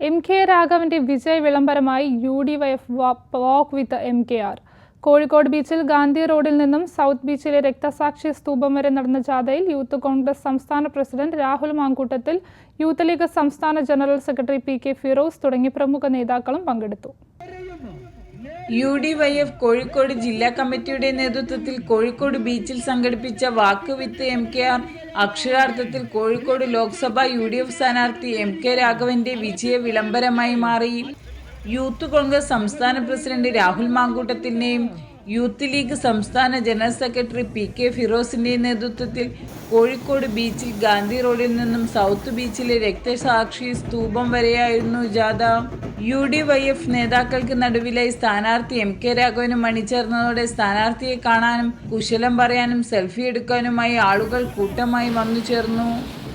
M K രാഘവന്റെ വിജയ വിളംബരമായി U D Y F walk with M K R Kozhikode ബീച്ചിൽ ഗാന്ധി റോഡിൽ നിന്നും സൗത്ത് ബീച്ചിലെ രക്തസാക്ഷി സ്തൂപം വരെ നടന്ന ജാഥയിൽ യൂത്ത് കോൺഗ്രസ് സംസ്ഥാന president Rahul Mankoottathil youth league സംസ്ഥാന general secretary P K Firos തുടങ്ങി പ്രമുഖ നേതാക്കളും പങ്കെടുത്തു. U D Y F Kozhikode ജില്ലാ കമ്മിറ്റിയുടെ നേതൃത്വത്തിൽ കോഴിക്കോട് ബീച്ചിൽ സംഘടിപ്പിച്ച walk with M K R അക്ഷരാർത്ഥത്തിൽ Kozhikode Lok Sabha U D F സ്ഥാനാർത്ഥി എം കെ രാഘവന്റെ വിജയ വിളംബരമായി മാറി. യൂത്ത് കോൺഗ്രസ് സംസ്ഥാന പ്രസിഡന്റ് രാഹുൽ മാങ്കൂട്ടത്തിന്റെയും യൂത്ത് ലീഗ് സംസ്ഥാന ജനറൽ സെക്രട്ടറി പി കെ ഫിറോസിന്റെ നേതൃത്വത്തിൽ കോഴിക്കോട് ബീച്ചിൽ ഗാന്ധി റോഡിൽ നിന്നും സൗത്ത് ബീച്ചിലെ രക്തസാക്ഷി സ്തൂപം വരെയായിരുന്നു ജാഥ. യു ഡി വൈ എഫ് നേതാക്കൾക്ക് നടുവിലായി സ്ഥാനാർത്ഥി എം കെ രാഘവനും അണിചേർന്നതോടെ സ്ഥാനാർത്ഥിയെ കാണാനും കുശലം പറയാനും സെൽഫി എടുക്കാനുമായി ആളുകൾ കൂട്ടമായി വന്നു ചേർന്നു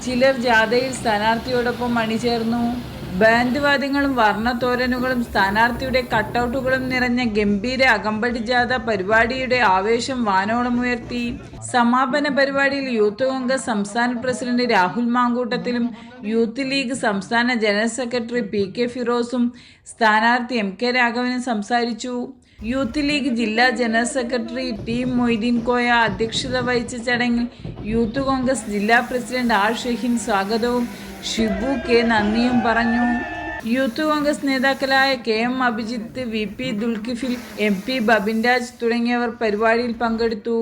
ചിലർ ജാഥയിൽ സ്ഥാനാർത്ഥിയോടൊപ്പം അണിചേർന്നു. ബാൻഡ് വാദ്യങ്ങളും വർണത്തോരനുകളും സ്ഥാനാർത്ഥിയുടെ കട്ടൗട്ടുകളും നിറഞ്ഞ ഗംഭീര അകമ്പടി ജാഥ പരിപാടിയുടെ ആവേശം വാനോളം ഉയർത്തി. സമാപന പരിപാടിയിൽ യൂത്ത് കോൺഗ്രസ് സംസ്ഥാന പ്രസിഡന്റ് രാഹുൽ മാങ്കൂട്ടത്തിലും യൂത്ത് ലീഗ് സംസ്ഥാന ജനറൽ സെക്രട്ടറി പി കെ ഫിറോസും സ്ഥാനാർത്ഥി എം കെ രാഘവനും സംസാരിച്ചു. യൂത്ത് ലീഗ് ജില്ലാ general secretary T Moideen Koya അധ്യക്ഷത വഹിച്ച ചടങ്ങിൽ യൂത്ത് കോൺഗ്രസ് ജില്ലാ പ്രസിഡന്റ് ആർ ഷഹീൻ സ്വാഗതവും. ഷിബു കെ നന്ദിയും പറഞ്ഞു. യൂത്ത് കോൺഗ്രസ് നേതാക്കളായ K M Abhijith V P Dulkifil M P Babinraj തുടങ്ങിയവർ പരിപാടിയിൽ പങ്കെടുത്തു.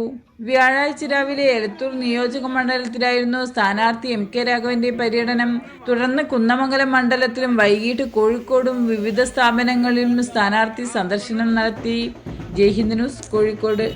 വ്യാഴാഴ്ച രാവിലെ എലത്തൂർ നിയോജക മണ്ഡലത്തിലായിരുന്നു സ്ഥാനാർത്ഥി എം കെ രാഘവന്റെ പര്യടനം. തുടർന്ന് കുന്നമംഗലം മണ്ഡലത്തിലും വൈകിട്ട് കോഴിക്കോടും വിവിധ സ്ഥാപനങ്ങളിലും സ്ഥാനാർത്ഥി സന്ദർശനം നടത്തി. ജയ്ഹിന്ദ് ന്യൂസ് കോഴിക്കോട്.